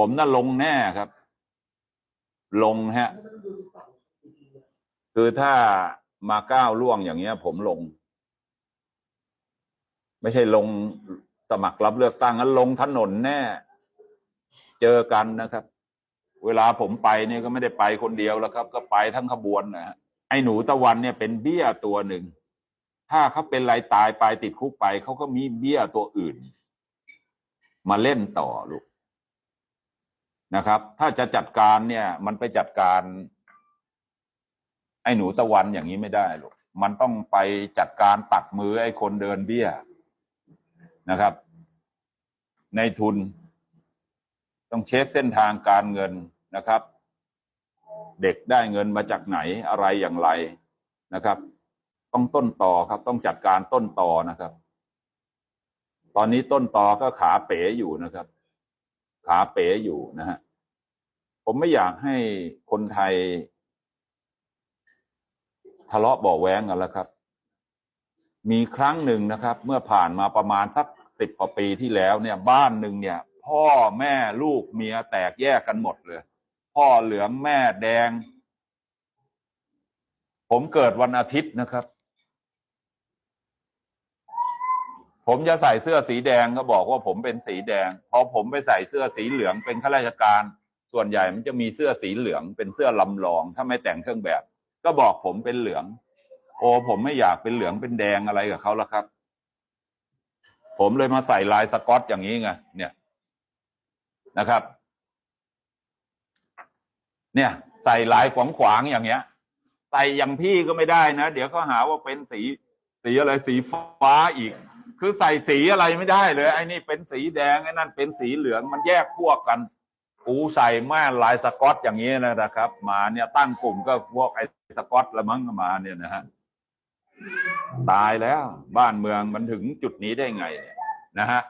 ผมน่ะลงแน่ครับ ลงฮะ คือถ้ามาก้าวล่วงอย่างเงี้ย ผมลง ไม่ใช่ลงสมัครรับเลือกตั้งนั้นลงถนนแน่ เจอกันนะครับ เวลาผมไปเนี่ยก็ไม่ได้ไปคนเดียวแล้วครับ ก็ไปทั้งขบวนนะฮะไอ้หนูตะวันเนี่ยเป็นเบี้ยตัวหนึ่ง ถ้าเขาเป็นไรตายไปติดคุกไปเขาก็มีเบี้ยตัวอื่น มาเล่นต่อลูก นะครับ ถ้าจะจัดการเนี่ย มันไปจัดการ ไอ้หนูตะวันอย่างนี้ไม่ได้ลูกมันต้องไปจัดการตัดมือไอ้คนเดินเบี้ยนะครับ ในทุน ต้องเช็คเส้นทางการเงินนะครับ เด็กได้เงินมาจากไหนอะไรอย่างไรนะครับ ต้องต้นต่อครับ ต้องจัดการต้นต่อนะครับ ตอนนี้ต้นต่อก็ขาเป๋อยู่นะครับ ขาเป๋อยู่นะฮะผมไม่อยากให้คนไทย ทะเลาะเบาะแว้งกันแล้วครับ มีครั้งหนึ่งนะครับ เมื่อผ่านมาประมาณสักสิบกว่าปีที่แล้วเนี่ย บ้านหนึ่งเนี่ย พ่อแม่ลูกเมียแตกแยกกันหมดเลย พ่อเหลืองแม่แดง ผมเกิดวันอาทิตย์นะครับ ผมจะใส่เสื้อสีแดงก็บอกว่าผมเป็นสีแดง พอผมไปใส่เสื้อสีเหลืองเป็นข้าราชการ ส่วนใหญ่มันจะมีเสื้อสีเหลือง เป็นเสื้อลำลอง ถ้าไม่แต่งเครื่องแบบ ก็บอกผมเป็นเหลือง โอ้ผมไม่อยากเป็นเหลืองเป็นแดงอะไรกับเขาแล้วครับ ผมเลยมาใส่ลายสกอตอย่างนี้ไงเนี่ยนะครับ เนี่ย ใส่ลายขวางขวางๆอย่างเงี้ย ใส่อย่างพี่ก็ไม่ได้นะ เดี๋ยวเขาหาว่าเป็นสีสีอะไรสีฟ้าอีก คือใส่สีอะไรไม่ได้เลย ไอ้นี่เป็นสีแดงไอ้นั่นเป็นสีเหลืองมันแยกพวกกันกูใส่แม่ลายสกอตอย่างนี้นะครับ มาเนี่ยตั้งกลุ่มก็พวกไอ้สกอตละมั้งมาเนี่ยนะฮะตายแล้ว บ้านเมืองมันถึงจุดนี้ได้ไงนะฮะ